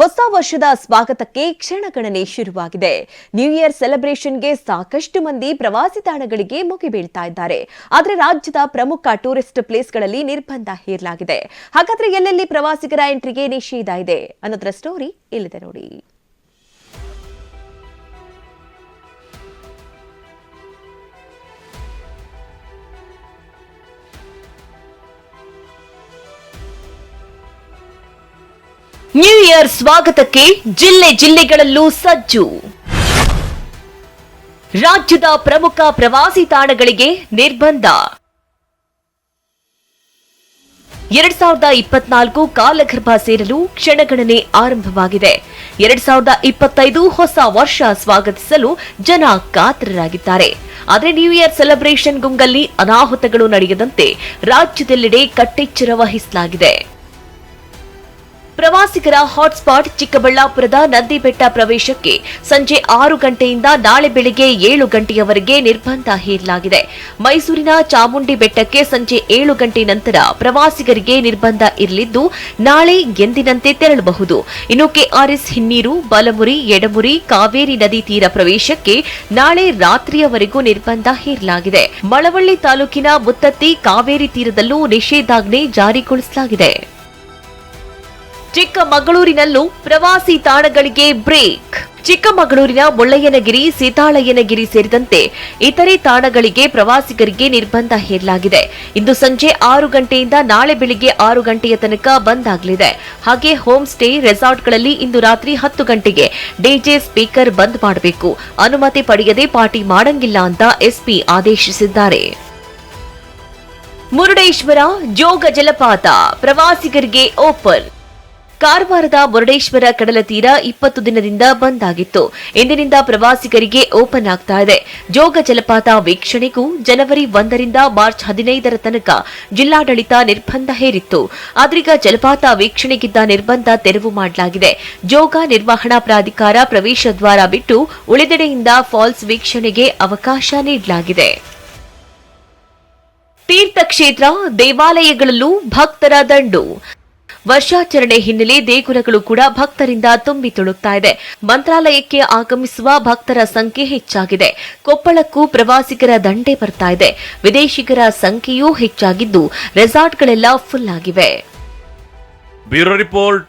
ಹೊಸ ವರ್ಷದ ಸ್ವಾಗತಕ್ಕೆ ಕ್ಷಣಗಣನೆ ಶುರುವಾಗಿದೆ. ನ್ಯೂ ಇಯರ್ ಸೆಲೆಬ್ರೇಷನ್ಗೆ ಸಾಕಷ್ಟು ಮಂದಿ ಪ್ರವಾಸಿ ತಾಣಗಳಿಗೆ ಮುಗಿಬೀಳ್ತಾ ಇದ್ದಾರೆ. ಆದರೆ ರಾಜ್ಯದ ಪ್ರಮುಖ ಟೂರಿಸ್ಟ್ ಪ್ಲೇಸ್ಗಳಲ್ಲಿ ನಿರ್ಬಂಧ ಹೇರಲಾಗಿದೆ. ಹಾಗಾದ್ರೆ ಎಲ್ಲೆಲ್ಲಿ ಪ್ರವಾಸಿಗರ ಎಂಟ್ರಿಗೆ ನಿಷೇಧ ಇದೆ ಅನ್ನೋದರ ಸ್ಟೋರಿ ಇಲ್ಲಿದೆ ನೋಡಿ. ನ್ಯೂ ಇಯರ್ ಸ್ವಾಗತಕ್ಕೆ ಜಿಲ್ಲೆ ಜಿಲ್ಲೆಗಳಲ್ಲೂ ಸಜ್ಜು. ರಾಜ್ಯದ ಪ್ರಮುಖ ಪ್ರವಾಸಿ ತಾಣಗಳಿಗೆ ನಿರ್ಬಂಧ. ಎರಡ್ ಸಾವಿರದ ಇಪ್ಪತ್ನಾಲ್ಕು ಕಾಲಗರ್ಭ ಸೇರಲು ಕ್ಷಣಗಣನೆ ಆರಂಭವಾಗಿದೆ. ಎರಡ್ ಸಾವಿರದ ಇಪ್ಪತ್ತೈದು ಹೊಸ ವರ್ಷ ಸ್ವಾಗತಿಸಲು ಜನ ಕಾತರರಾಗಿದ್ದಾರೆ. ಆದರೆ ನ್ಯೂ ಇಯರ್ ಸೆಲೆಬ್ರೇಷನ್ ಗುಂಗಲ್ಲಿ ಅನಾಹುತಗಳು ನಡೆಯದಂತೆ ರಾಜ್ಯದೆಲ್ಲೆಡೆ ಕಟ್ಟೆಚ್ಚರ ವಹಿಸಲಾಗಿದೆ. ಪ್ರವಾಸಿಗರ ಹಾಟ್ಸ್ಪಾಟ್ ಚಿಕ್ಕಬಳ್ಳಾಪುರದ ನಂದಿಬೆಟ್ಟ ಪ್ರವೇಶಕ್ಕೆ ಸಂಜೆ ಆರು ಗಂಟೆಯಿಂದ ನಾಳೆ ಬೆಳಿಗ್ಗೆ ಏಳು ಗಂಟೆಯವರೆಗೆ ನಿರ್ಬಂಧ ಹೇರಲಾಗಿದೆ. ಮೈಸೂರಿನ ಚಾಮುಂಡಿ ಬೆಟ್ಟಕ್ಕೆ ಸಂಜೆ ಏಳು ಗಂಟೆ ನಂತರ ಪ್ರವಾಸಿಗರಿಗೆ ನಿರ್ಬಂಧ ಇರಲಿದ್ದು, ನಾಳೆ ಎಂದಿನಂತೆ ತೆರಳಬಹುದು. ಇನ್ನು ಕೆಆರ್ಎಸ್ ಹಿನ್ನೀರು, ಬಲಮುರಿ, ಎಡಮುರಿ, ಕಾವೇರಿ ನದಿ ತೀರ ಪ್ರವೇಶಕ್ಕೆ ನಾಳೆ ರಾತ್ರಿಯವರೆಗೂ ನಿರ್ಬಂಧ ಹೇರಲಾಗಿದೆ. ಮಳವಳ್ಳಿ ತಾಲೂಕಿನ ಮುತ್ತತ್ತಿ ಕಾವೇರಿ ತೀರದಲ್ಲೂ ನಿಷೇಧಾಜ್ಞೆ ಜಾರಿಗೊಳಿಸಲಾಗಿದೆ. ಚಿಕ್ಕಮಗಳೂರಿನಲ್ಲೂ ಪ್ರವಾಸಿ ತಾಣಗಳಿಗೆ ಬ್ರೇಕ್. ಚಿಕ್ಕಮಗಳೂರಿನ ಮುಳ್ಳಯ್ಯನಗಿರಿ, ಸೀತಾಳಯ್ಯನಗಿರಿ ಸೇರಿದಂತೆ ಇತರೆ ತಾಣಗಳಿಗೆ ಪ್ರವಾಸಿಗರಿಗೆ ನಿರ್ಬಂಧ ಹೇರಲಾಗಿದೆ. ಇಂದು ಸಂಜೆ ಆರು ಗಂಟೆಯಿಂದ ನಾಳೆ ಬೆಳಿಗ್ಗೆ ಆರು ಗಂಟೆಯ ತನಕ ಬಂದ್ ಆಗಲಿದೆ. ಹಾಗೆ ಹೋಮ್ ಸ್ಟೇ ರೆಸಾರ್ಟ್ಗಳಲ್ಲಿ ಇಂದು ರಾತ್ರಿ ಹತ್ತು ಗಂಟೆಗೆ ಡಿಜೆ ಸ್ಪೀಕರ್ ಬಂದ್ ಮಾಡಬೇಕು. ಅನುಮತಿ ಪಡೆಯದೆ ಪಾರ್ಟಿ ಮಾಡಂಗಿಲ್ಲ ಅಂತ ಎಸ್ಪಿ ಆದೇಶಿಸಿದ್ದಾರೆ. ಮುರುಡೇಶ್ವರ ಜೋಗ ಜಲಪಾತ ಪ್ರವಾಸಿಗರಿಗೆ ಓಪನ್. ಕಾರವಾರದ ಮುರುಡೇಶ್ವರ ಕಡಲ ತೀರ ಇಪ್ಪತ್ತು ದಿನದಿಂದ ಬಂದ್ ಆಗಿತ್ತು. ಇಂದಿನಿಂದ ಪ್ರವಾಸಿಗರಿಗೆ ಓಪನ್ ಆಗ್ತಾ ಇದೆ. ಜೋಗ ಜಲಪಾತ ವೀಕ್ಷಣೆಗೂ ಜನವರಿ ಒಂದರಿಂದ ಮಾರ್ಚ್ ಹದಿನೈದರ ತನಕ ಜಿಲ್ಲಾಡಳಿತ ನಿರ್ಬಂಧ ಹೇರಿತ್ತು. ಆದ್ರೀಗ ಜಲಪಾತ ವೀಕ್ಷಣೆಗಿದ್ದ ನಿರ್ಬಂಧ ತೆರವು ಮಾಡಲಾಗಿದೆ. ಜೋಗ ನಿರ್ವಹಣಾ ಪ್ರಾಧಿಕಾರ ಪ್ರವೇಶ ದ್ವಾರ ಬಿಟ್ಟು ಉಳಿದೆಡೆಯಿಂದ ಫಾಲ್ಸ್ ವೀಕ್ಷಣೆಗೆ ಅವಕಾಶ ನೀಡಲಾಗಿದೆ. ತೀರ್ಥಕ್ಷೇತ್ರ ದೇವಾಲಯಗಳಲ್ಲೂ ಭಕ್ತರ ದಂಡು. ವರ್ಷಾಚರಣೆ ಹಿನ್ನೆಲೆ ದೇಗುಲಗಳು ಕೂಡ ಭಕ್ತರಿಂದ ತುಂಬಿ ತುಳುಕ್ತಾ ಇದೆ. ಮಂತ್ರಾಲಯಕ್ಕೆ ಆಗಮಿಸುವ ಭಕ್ತರ ಸಂಖ್ಯೆ ಹೆಚ್ಚಾಗಿದೆ. ಕೊಪ್ಪಳಕ್ಕೂ ಪ್ರವಾಸಿಗರ ದಂಡೆ ಬರ್ತಾ ಇದೆ. ವಿದೇಶಿಗರ ಸಂಖ್ಯೆಯೂ ಹೆಚ್ಚಾಗಿದ್ದು, ರೆಸಾರ್ಟ್ಗಳೆಲ್ಲ ಫುಲ್ ಆಗಿವೆ. Bureau report